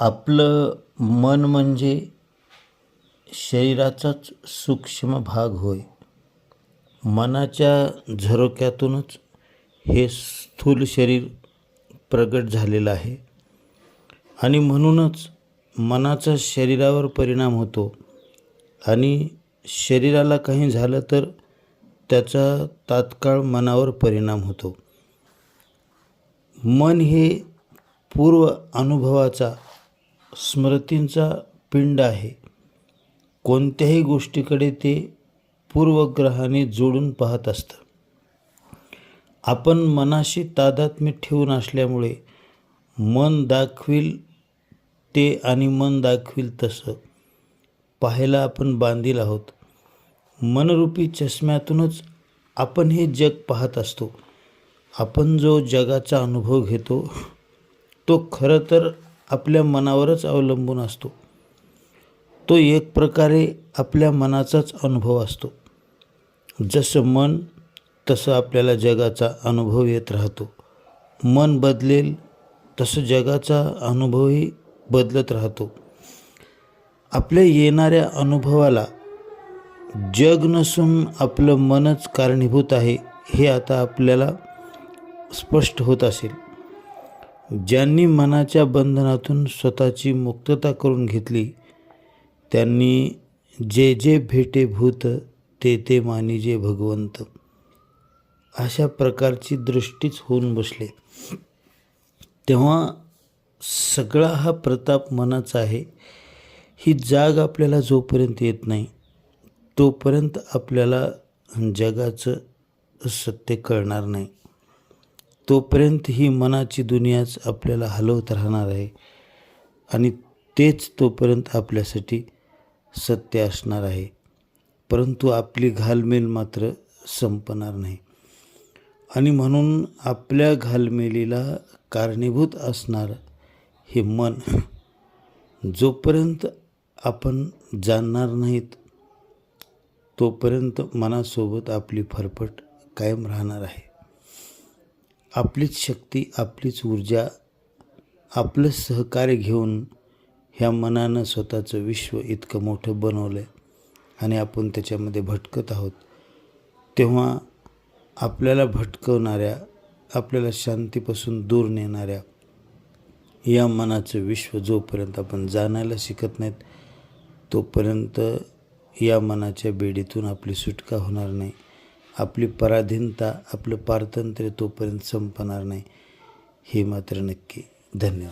आपलं मन म्हणजे शरीराचाच सूक्ष्म भाग होय. मनाच्या झरोक्यातूनच हे स्थूल शरीर प्रगट झालेलं आहे. आणि म्हणूनच मनाचा शरीरावर परिणाम होतो. आणि शरीराला काही झालं तर त्याचा तात्काळ मनावर परिणाम होतो. मन हे पूर्व अनुभवाचा स्मृतींचा पिंड आहे. कोणत्याही गोष्टीकडे ते पूर्वग्रहाने जोडून पाहत असतं. आपण मनाशी तादात्म्य ठेवून असल्यामुळे मन दाखविल ते आणि मन दाखविल तसं पाहायला आपण बांधील आहोत. मनरूपी चष्म्यातूनच आपण हे जग पाहत असतो. आपण जो जगाचा अनुभव घेतो तो खरं तर आपल्या मनावरच अवलंबून असतो. तो एक प्रकारे आपल्या मनाचाच अनुभव असतो. जसं मन तसं आपल्याला जगाचा अनुभव येत राहतो. मन बदलेल तसं जगाचा अनुभवही बदलत राहतो. आपल्या येणाऱ्या अनुभवाला जग नसून आपलं मनच कारणीभूत आहे हे आता आपल्याला स्पष्ट होत असेल. ज्यांनी मनाच्या बंधनातून स्वतःची मुक्तता करून घेतली त्यांनी जे जे भेटे भूत ते ते मानिजे भगवंत. अशा प्रकारची दृष्टीच होऊन बसले. तेव्हा सगळा हा प्रताप मनाचा आहे. ही जाग आपल्याला जोपर्यंत येत नाही तोपर्यंत आपल्याला जगाचं सत्य कळणार नाही. तोपर्यंत ही मनाची दुनियाच आपल्याला हलवत राहणार आहे आणि तेच तोपर्यंत आपल्यासाठी सत्य असणार आहे. परंतु आपली घालमेल मात्र संपणार नाही. आणि म्हणून आपल्या घालमेलीला कारणीभूत असणार हे मन जोपर्यंत आपण जाणणार नाहीत तोपर्यंत मनासोबत आपली फरफट कायम राहणार आहे. आपलीच शक्ती आपलीच ऊर्जा आपलं सहकार्य घेऊन ह्या मनानं स्वतःचं विश्व इतकं मोठं बनवलं आहे आणि आपण त्याच्यामध्ये भटकत आहोत तेव्हा आपल्याला भटकवणाऱ्या आपल्याला शांतीपासून दूर नेणाऱ्या या मनाचं विश्व जोपर्यंत आपण जाणायला शिकत नाहीत तोपर्यंत या मनाच्या बेडीतून आपली सुटका होणार नाही. आपली पराधीनता आपलं पारतंत्र्य तोपर्यंत संपणार नाही. हे मात्र नक्की. धन्यवाद.